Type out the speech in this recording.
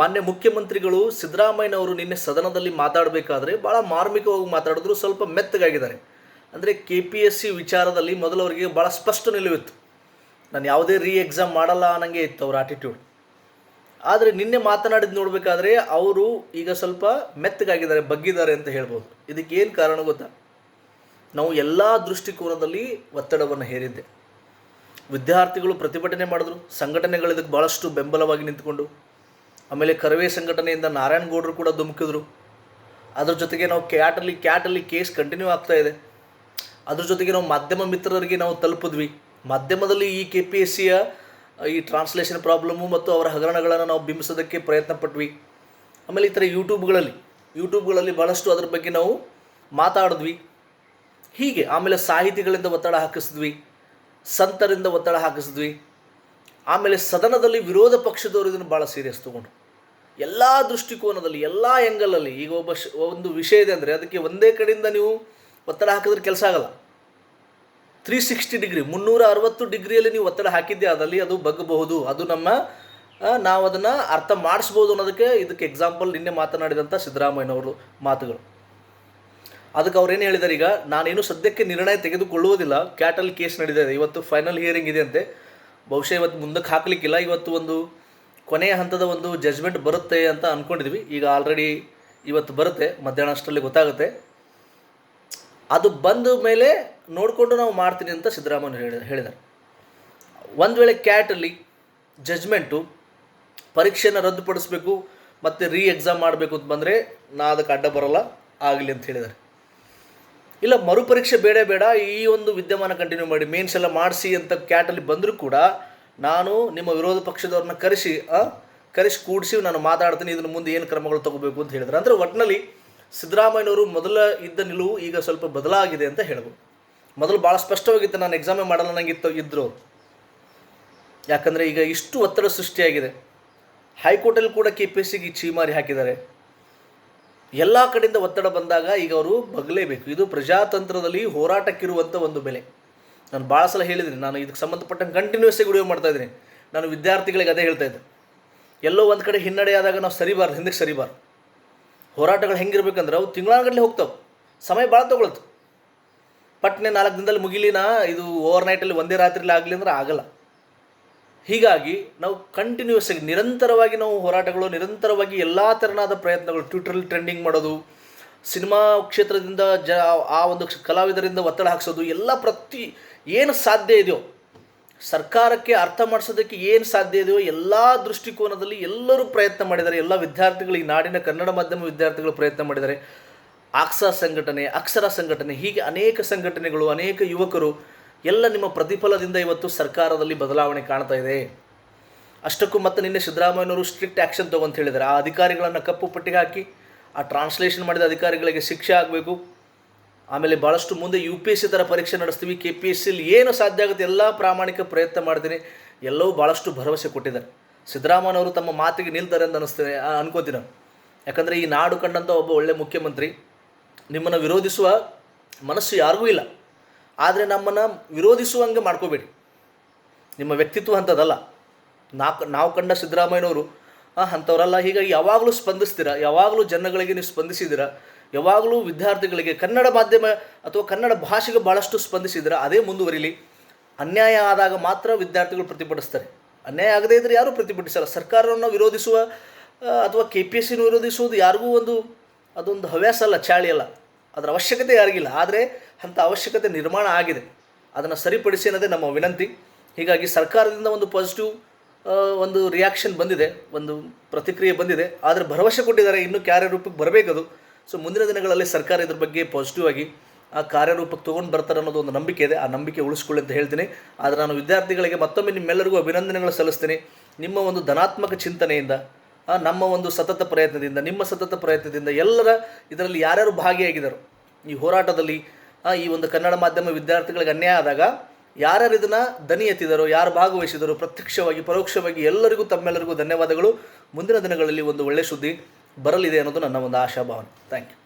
ಮಾನ್ಯ ಮುಖ್ಯಮಂತ್ರಿಗಳು ಸಿದ್ದರಾಮಯ್ಯನವರು ನಿನ್ನೆ ಸದನದಲ್ಲಿ ಮಾತಾಡಬೇಕಾದ್ರೆ ಭಾಳ ಮಾರ್ಮಿಕವಾಗಿ ಮಾತಾಡಿದ್ರು, ಸ್ವಲ್ಪ ಮೆತ್ತಗಾಗಿದ್ದಾರೆ. ಅಂದರೆ ಕೆ ಪಿ ಎಸ್ ಸಿ ವಿಚಾರದಲ್ಲಿ ಮೊದಲವರಿಗೆ ಭಾಳ ಸ್ಪಷ್ಟ ನಿಲುವಿತ್ತು. ನಾನು ಯಾವುದೇ ರೀ ಎಕ್ಸಾಮ್ ಮಾಡಲ್ಲ ಅನ್ನಂಗೆ ಇತ್ತು ಅವ್ರ ಆಟಿಟ್ಯೂಡ್ ಆದರೆ ನಿನ್ನೆ ಮಾತನಾಡಿದ್ದು ನೋಡಬೇಕಾದ್ರೆ ಅವರು ಈಗ ಸ್ವಲ್ಪ ಮೆತ್ತಗಾಗಿದ್ದಾರೆ, ಬಗ್ಗಿದ್ದಾರೆ ಅಂತ ಹೇಳ್ಬೋದು. ಇದಕ್ಕೆ ಏನು ಕಾರಣ ಗೊತ್ತಾ? ನಾವು ಎಲ್ಲ ದೃಷ್ಟಿಕೋನದಲ್ಲಿ ಒತ್ತಡವನ್ನು ಹೇರಿದ್ದೆ. ವಿದ್ಯಾರ್ಥಿಗಳು ಪ್ರತಿಭಟನೆ ಮಾಡಿದ್ರು, ಸಂಘಟನೆಗಳು ಇದಕ್ಕೆ ಭಾಳಷ್ಟು ಬೆಂಬಲವಾಗಿ ನಿಂತ್ಕೊಂಡು ಆಮೇಲೆ ಕರವೇ ಸಂಘಟನೆಯಿಂದ ನಾರಾಯಣಗೌಡರು ಕೂಡ ಧುಮುಕಿದ್ರು. ಅದ್ರ ಜೊತೆಗೆ ನಾವು ಕ್ಯಾಟಲ್ಲಿ ಕ್ಯಾಟಲ್ಲಿ ಕೇಸ್ ಕಂಟಿನ್ಯೂ ಆಗ್ತಾ ಇದೆ. ಅದ್ರ ಜೊತೆಗೆ ನಾವು ಮಾಧ್ಯಮ ಮಿತ್ರರಿಗೆ ನಾವು ತಲುಪಿದ್ವಿ. ಮಾಧ್ಯಮದಲ್ಲಿ ಈ ಕೆ ಪಿ ಎಸ್ ಸಿಯ ಈ ಟ್ರಾನ್ಸ್ಲೇಷನ್ ಪ್ರಾಬ್ಲಮ್ಮು ಮತ್ತು ಅವರ ಹಗರಣಗಳನ್ನು ನಾವು ಬಿಂಬಿಸೋದಕ್ಕೆ ಪ್ರಯತ್ನ ಪಟ್ವಿ. ಆಮೇಲೆ ಈ ಥರ ಯೂಟ್ಯೂಬ್ಗಳಲ್ಲಿ ಯೂಟ್ಯೂಬ್ಗಳಲ್ಲಿ ಭಾಳಷ್ಟು ಅದ್ರ ಬಗ್ಗೆ ನಾವು ಮಾತಾಡಿದ್ವಿ. ಹೀಗೆ ಆಮೇಲೆ ಸಾಹಿತಿಗಳಿಂದ ಒತ್ತಡ ಹಾಕಿಸಿದ್ವಿ, ಸಂತರಿಂದ ಒತ್ತಡ ಹಾಕಿಸಿದ್ವಿ. ಆಮೇಲೆ ಸದನದಲ್ಲಿ ವಿರೋಧ ಪಕ್ಷದವರು ಇದನ್ನು ಭಾಳ ಸೀರಿಯಸ್ ತೊಗೊಂಡ್ರು. ಎಲ್ಲ ದೃಷ್ಟಿಕೋನದಲ್ಲಿ, ಎಲ್ಲ ಎಂಗಲಲ್ಲಿ ಈಗ ಒಬ್ಬ ಶ, ಒಂದು ವಿಷಯ ಇದೆ ಅಂದರೆ ಅದಕ್ಕೆ ಒಂದೇ ಕಡೆಯಿಂದ ನೀವು ಒತ್ತಡ ಹಾಕಿದ್ರೆ ಕೆಲಸ ಆಗಲ್ಲ. ತ್ರೀ ಸಿಕ್ಸ್ಟಿ ಡಿಗ್ರಿ ಮುನ್ನೂರ ಅರವತ್ತು ಡಿಗ್ರಿಯಲ್ಲಿ ನೀವು ಒತ್ತಡ ಹಾಕಿದ್ದೆ ಅದಲ್ಲಿ ಅದು ಬಗ್ಗಬಹುದು. ಅದು ನಮ್ಮ ನಾವು ಅದನ್ನು ಅರ್ಥ ಮಾಡಿಸ್ಬೋದು ಅನ್ನೋದಕ್ಕೆ ಇದಕ್ಕೆ ಎಕ್ಸಾಂಪಲ್ ನಿನ್ನೆ ಮಾತನಾಡಿದಂಥ ಸಿದ್ದರಾಮಯ್ಯನವರು ಮಾತುಗಳು. ಅದಕ್ಕೆ ಅವ್ರೇನು ಹೇಳಿದ್ದಾರೆ ಈಗ, ನಾನೇನು ಸದ್ಯಕ್ಕೆ ನಿರ್ಣಯ ತೆಗೆದುಕೊಳ್ಳುವುದಿಲ್ಲ ಕ್ಯಾಟಲ್ ಕೇಸ್ ನಡೀತಿದೆ ಇವತ್ತು ಫೈನಲ್ ಹಿಯರಿಂಗ್ ಇದೆ ಅಂತೆ. ಬಹುಶಃ ಇವತ್ತು ಮುಂದಕ್ಕೆ ಹಾಕಲಿಕ್ಕಿಲ್ಲ. ಇವತ್ತು ಒಂದು ಕೊನೆಯ ಹಂತದ ಒಂದು ಜಜ್ಮೆಂಟ್ ಬರುತ್ತೆ ಅಂತ ಅಂದ್ಕೊಂಡಿದ್ವಿ ಈಗ ಆಲ್ರೆಡಿ ಇವತ್ತು ಬರುತ್ತೆ, ಮಧ್ಯಾಹ್ನ ಅಷ್ಟರಲ್ಲಿ ಗೊತ್ತಾಗುತ್ತೆ. ಅದು ಬಂದ ಮೇಲೆ ನೋಡಿಕೊಂಡು ನಾವು ಮಾಡ್ತೀನಿ ಅಂತ ಸಿದ್ದರಾಮಯ್ಯ ಹೇಳಿ, ಹೇಳಿದ್ದಾರೆ. ಒಂದು ವೇಳೆ ಕ್ಯಾಟಲ್ಲಿ ಜಜ್ಮೆಂಟು ಪರೀಕ್ಷೆನ ರದ್ದುಪಡಿಸ್ಬೇಕು, ಮತ್ತು ರೀ ಎಕ್ಸಾಮ್ ಮಾಡಬೇಕು ಅಂತ ಬಂದರೆ ನಾ ಅದಕ್ಕೆ ಅಡ್ಡ ಬರೋಲ್ಲ, ಆಗಲಿ ಅಂತ ಹೇಳಿದ್ದಾರೆ. ಇಲ್ಲ, ಮರುಪರೀಕ್ಷೆ ಬೇಡ ಬೇಡ, ಈ ಒಂದು ವಿದ್ಯಮಾನ ಕಂಟಿನ್ಯೂ ಮಾಡಿ ಮೇನ್ಸ್ ಎಲ್ಲ ಮಾಡಿಸಿ ಅಂತ ಕ್ಯಾಟಲ್ಲಿ ಬಂದರೂ ಕೂಡ ನಾನು ನಿಮ್ಮ ವಿರೋಧ ಪಕ್ಷದವ್ರನ್ನ ಕರೆಸಿ ಕರೆಸಿ ಕೂಡಿಸಿ ನಾನು ಮಾತಾಡ್ತೀನಿ, ಇದನ್ನು ಮುಂದೆ ಏನು ಕ್ರಮಗಳು ತಗೋಬೇಕು ಅಂತ ಹೇಳಿದ್ರು. ಅಂದರೆ ಒಟ್ಟಿನಲ್ಲಿ ಸಿದ್ದರಾಮಯ್ಯನವರು ಮೊದಲ ಇದ್ದ ನಿಲುವು ಈಗ ಸ್ವಲ್ಪ ಬದಲಾಗಿದೆ ಅಂತ ಹೇಳ್ಬೋದು. ಮೊದಲು ಭಾಳ ಸ್ಪಷ್ಟವಾಗಿತ್ತು, ನಾನು ಎಕ್ಸಾಮೇ ಮಾಡಲ್ಲ ನನಗಿತ್ತು ಇದ್ದರು. ಯಾಕಂದರೆ ಈಗ ಇಷ್ಟು ಒತ್ತಡ ಸೃಷ್ಟಿಯಾಗಿದೆ. ಹೈಕೋರ್ಟಲ್ಲಿ ಕೂಡ ಕೆ ಪಿ ಎಸ್ ಸಿಗೆ ಚೀಮಾರಿ ಹಾಕಿದ್ದಾರೆ. ಎಲ್ಲ ಕಡೆಯಿಂದ ಒತ್ತಡ ಬಂದಾಗ ಈಗ ಅವರು ಬಗಲೇಬೇಕು. ಇದು ಪ್ರಜಾತಂತ್ರದಲ್ಲಿ ಹೋರಾಟಕ್ಕಿರುವಂಥ ಒಂದು ಬೆಲೆ. ನಾನು ಭಾಳ ಸಲ ಹೇಳಿದ್ದೀನಿ, ನಾನು ಇದಕ್ಕೆ ಸಂಬಂಧಪಟ್ಟಂಗೆ ಕಂಟಿನ್ಯೂಸ್ ಆಗಿ ವಿಡಿಯೋ ಮಾಡ್ತಾ ಇದ್ದೀನಿ. ನಾನು ವಿದ್ಯಾರ್ಥಿಗಳಿಗೆ ಅದೇ ಹೇಳ್ತಾ ಇದ್ದೆ. ಎಲ್ಲೋ ಒಂದು ಕಡೆ ಹಿನ್ನಡೆ ಆದಾಗ ನಾವು ಸರಿಬಾರ್ದು, ಹಿಂದಕ್ಕೆ ಸರಿಬಾರ್ದು. ಹೋರಾಟಗಳು ಹೆಂಗಿರ್ಬೇಕಂದ್ರೆ ಅವು ತಿಂಗಳಾಗಲೇ ಹೋಗ್ತಾವೆ. ಸಮಯ ಭಾಳ ತೊಗೊಳತ್ತು ಪಟ್ನೆ ನಾಲ್ಕು ದಿನದಲ್ಲಿ ಮುಗಿಲಿನ ಇದು ಓವರ್ ನೈಟಲ್ಲಿ ಒಂದೇ ರಾತ್ರಿಲಿ ಆಗಲಿ ಅಂದ್ರೆ ಆಗಲ್ಲ. ಹೀಗಾಗಿ ನಾವು ಕಂಟಿನ್ಯೂಸ್ ಆಗಿ ನಿರಂತರವಾಗಿ ನಾವು ಹೋರಾಟಗಳು, ನಿರಂತರವಾಗಿ ಎಲ್ಲ ತೆರನಾದ ಪ್ರಯತ್ನಗಳು ಟ್ವಿಟ್ರಲ್ಲಿ ಟ್ರೆಂಡಿಂಗ್ ಮಾಡೋದು ಸಿನಿಮಾ ಕ್ಷೇತ್ರದಿಂದ ಜ, ಆ ಒಂದು ಕಲಾವಿದರಿಂದ ಒತ್ತಡ ಹಾಕ್ಸೋದು ಎಲ್ಲ ಪ್ರತಿ, ಏನು ಸಾಧ್ಯ ಇದೆಯೋ, ಸರ್ಕಾರಕ್ಕೆ ಅರ್ಥ ಮಾಡಿಸೋದಕ್ಕೆ ಏನು ಸಾಧ್ಯ ಇದೆಯೋ ಎಲ್ಲ ದೃಷ್ಟಿಕೋನದಲ್ಲಿ ಎಲ್ಲರೂ ಪ್ರಯತ್ನ ಮಾಡಿದ್ದಾರೆ. ಎಲ್ಲ ವಿದ್ಯಾರ್ಥಿಗಳು ಈ ನಾಡಿನ ಕನ್ನಡ ಮಾಧ್ಯಮ ವಿದ್ಯಾರ್ಥಿಗಳು ಪ್ರಯತ್ನ ಮಾಡಿದ್ದಾರೆ. ಆಕ್ಸಾ ಸಂಘಟನೆ, ಅಕ್ಷರ ಸಂಘಟನೆ, ಹೀಗೆ ಅನೇಕ ಸಂಘಟನೆಗಳು, ಅನೇಕ ಯುವಕರು, ಎಲ್ಲ ನಿಮ್ಮ ಪ್ರತಿಫಲದಿಂದ ಇವತ್ತು ಸರ್ಕಾರದಲ್ಲಿ ಬದಲಾವಣೆ ಕಾಣ್ತಾ ಇದೆ. ಅಷ್ಟಕ್ಕೂ ಮತ್ತೆ ನಿನ್ನೆ ಸಿದ್ದರಾಮಯ್ಯನವರು ಸ್ಟ್ರಿಕ್ಟ್ ಆ್ಯಕ್ಷನ್ ತಗೊಂತ ಹೇಳಿದ್ದಾರೆ. ಆ ಅಧಿಕಾರಿಗಳನ್ನು ಕಪ್ಪು ಪಟ್ಟಿಗೆ ಹಾಕಿ ಆ ಟ್ರಾನ್ಸ್ಲೇಷನ್ ಮಾಡಿದ ಅಧಿಕಾರಿಗಳಿಗೆ ಶಿಕ್ಷೆ ಆಗಬೇಕು. ಆಮೇಲೆ ಭಾಳಷ್ಟು ಮುಂದೆ ಯು ಪಿ ಎಸ್ ಸಿ ಥರ ಪರೀಕ್ಷೆ ನಡೆಸ್ತೀವಿ. ಕೆ ಪಿ ಎಸ್ ಸಿಲಿ ಏನು ಸಾಧ್ಯ ಆಗುತ್ತೆ ಎಲ್ಲ ಪ್ರಾಮಾಣಿಕ ಪ್ರಯತ್ನ ಮಾಡ್ತೀನಿ. ಎಲ್ಲವೂ ಭಾಳಷ್ಟು ಭರವಸೆ ಕೊಟ್ಟಿದ್ದಾರೆ. ಸಿದ್ದರಾಮಯ್ಯವರು ತಮ್ಮ ಮಾತಿಗೆ ನಿಲ್ತಾರೆ ಅಂತ ಅನಿಸ್ತೇನೆ ಆ, ಅನ್ಕೋತೀನಿ ನಾನು. ಯಾಕಂದರೆ ಈ ನಾಡು ಕಂಡಂಥ ಒಬ್ಬ ಒಳ್ಳೆ ಮುಖ್ಯಮಂತ್ರಿ. ನಿಮ್ಮನ್ನು ವಿರೋಧಿಸುವ ಮನಸ್ಸು ಯಾರಿಗೂ ಇಲ್ಲ. ಆದರೆ ನಮ್ಮನ್ನು ವಿರೋಧಿಸುವಂಗೆ ಮಾಡ್ಕೋಬೇಡಿ. ನಿಮ್ಮ ವ್ಯಕ್ತಿತ್ವ ಅಂಥದ್ದಲ್ಲ. ನಾಲ್ಕು ನಾವು ಕಂಡ ಸಿದ್ದರಾಮಯ್ಯನವರು ಅಂಥವರಲ್ಲ ಹೀಗಾಗಿ ಯಾವಾಗಲೂ ಸ್ಪಂದಿಸ್ತೀರ? ಯಾವಾಗಲೂ ಜನಗಳಿಗೆ ನೀವು ಸ್ಪಂದಿಸಿದಿರ ಯಾವಾಗಲೂ ವಿದ್ಯಾರ್ಥಿಗಳಿಗೆ ಕನ್ನಡ ಮಾಧ್ಯಮ ಅಥವಾ ಕನ್ನಡ ಭಾಷೆಗೆ ಭಾಳಷ್ಟು ಸ್ಪಂದಿಸಿದ್ರೆ ಅದೇ ಮುಂದುವರಿಲಿ. ಅನ್ಯಾಯ ಆದಾಗ ಮಾತ್ರ ವಿದ್ಯಾರ್ಥಿಗಳು ಪ್ರತಿಭಟಿಸ್ತಾರೆ. ಅನ್ಯಾಯ ಆಗದೇ ಇದ್ದರೆ ಯಾರೂ ಪ್ರತಿಭಟಿಸಲ್ಲ? ಸರ್ಕಾರವನ್ನು ವಿರೋಧಿಸುವ ಅಥವಾ ಕೆ ಪಿ ಎಸ್ ಸಿನ ವಿರೋಧಿಸುವುದು ಯಾರಿಗೂ ಒಂದು, ಅದೊಂದು ಹವ್ಯಾಸ ಅಲ್ಲ, ಚಾಳಿ ಅಲ್ಲ. ಅದರ ಅವಶ್ಯಕತೆ ಯಾರಿಗಿಲ್ಲ. ಆದರೆ ಅಂಥ ಅವಶ್ಯಕತೆ ನಿರ್ಮಾಣ ಆಗಿದೆ. ಅದನ್ನು ಸರಿಪಡಿಸಿ ಅನ್ನೋದೇ ನಮ್ಮ ವಿನಂತಿ. ಹೀಗಾಗಿ ಸರ್ಕಾರದಿಂದ ಒಂದು ಪಾಸಿಟಿವ್ ಒಂದು ರಿಯಾಕ್ಷನ್ ಬಂದಿದೆ, ಒಂದು ಪ್ರತಿಕ್ರಿಯೆ ಬಂದಿದೆ. ಆದರೆ ಭರವಸೆ ಕೊಟ್ಟಿದ್ದಾರೆ ಇನ್ನೂ ಕಾರ್ಯರೂಪಕ್ಕೆ ಬರಬೇಕದು. ಸೊ ಮುಂದಿನ ದಿನಗಳಲ್ಲಿ ಸರ್ಕಾರ ಇದ್ರ ಬಗ್ಗೆ ಪಾಸಿಟಿವ್ ಆಗಿ ಆ ಕಾರ್ಯರೂಪಕ್ಕೆ ತೊಗೊಂಡು ಬರ್ತಾರೆ ಅನ್ನೋದು ಒಂದು ನಂಬಿಕೆ ಇದೆ. ಆ ನಂಬಿಕೆ ಉಳಿಸ್ಕೊಳ್ಳಿ ಅಂತ ಹೇಳ್ತೀನಿ. ಆದರೆ ನಾನು ವಿದ್ಯಾರ್ಥಿಗಳಿಗೆ ಮತ್ತೊಮ್ಮೆ ನಿಮ್ಮೆಲ್ಲರಿಗೂ ಅಭಿನಂದನೆಗಳು ಸಲ್ಲಿಸ್ತೀನಿ. ನಿಮ್ಮ ಒಂದು ಧನಾತ್ಮಕ ಚಿಂತನೆಯಿಂದ ನಮ್ಮ ಒಂದು ಸತತ ಪ್ರಯತ್ನದಿಂದ, ನಿಮ್ಮ ಸತತ ಪ್ರಯತ್ನದಿಂದ ಎಲ್ಲರ ಇದರಲ್ಲಿ ಯಾರ್ಯಾರು ಭಾಗಿಯಾಗಿದ್ದಾರೋ ಈ ಹೋರಾಟದಲ್ಲಿ ಈ ಒಂದು ಕನ್ನಡ ಮಾಧ್ಯಮ ವಿದ್ಯಾರ್ಥಿಗಳಿಗೆ ಅನ್ಯಾಯ ಆದಾಗ ಯಾರ್ಯಾರು ಇದನ್ನು ದನಿ ಎತ್ತಿದರು, ಯಾರು ಭಾಗವಹಿಸಿದರು, ಪ್ರತ್ಯಕ್ಷವಾಗಿ, ಪರೋಕ್ಷವಾಗಿ ಎಲ್ಲರಿಗೂ ತಮ್ಮೆಲ್ಲರಿಗೂ ಧನ್ಯವಾದಗಳು. ಮುಂದಿನ ದಿನಗಳಲ್ಲಿ ಒಂದು ಒಳ್ಳೆಯ ಸುದ್ದಿ ಬರಲಿದೆ ಅನ್ನೋದು ನನ್ನ ಒಂದು ಆಶಾಭಾವನೆ. Thank you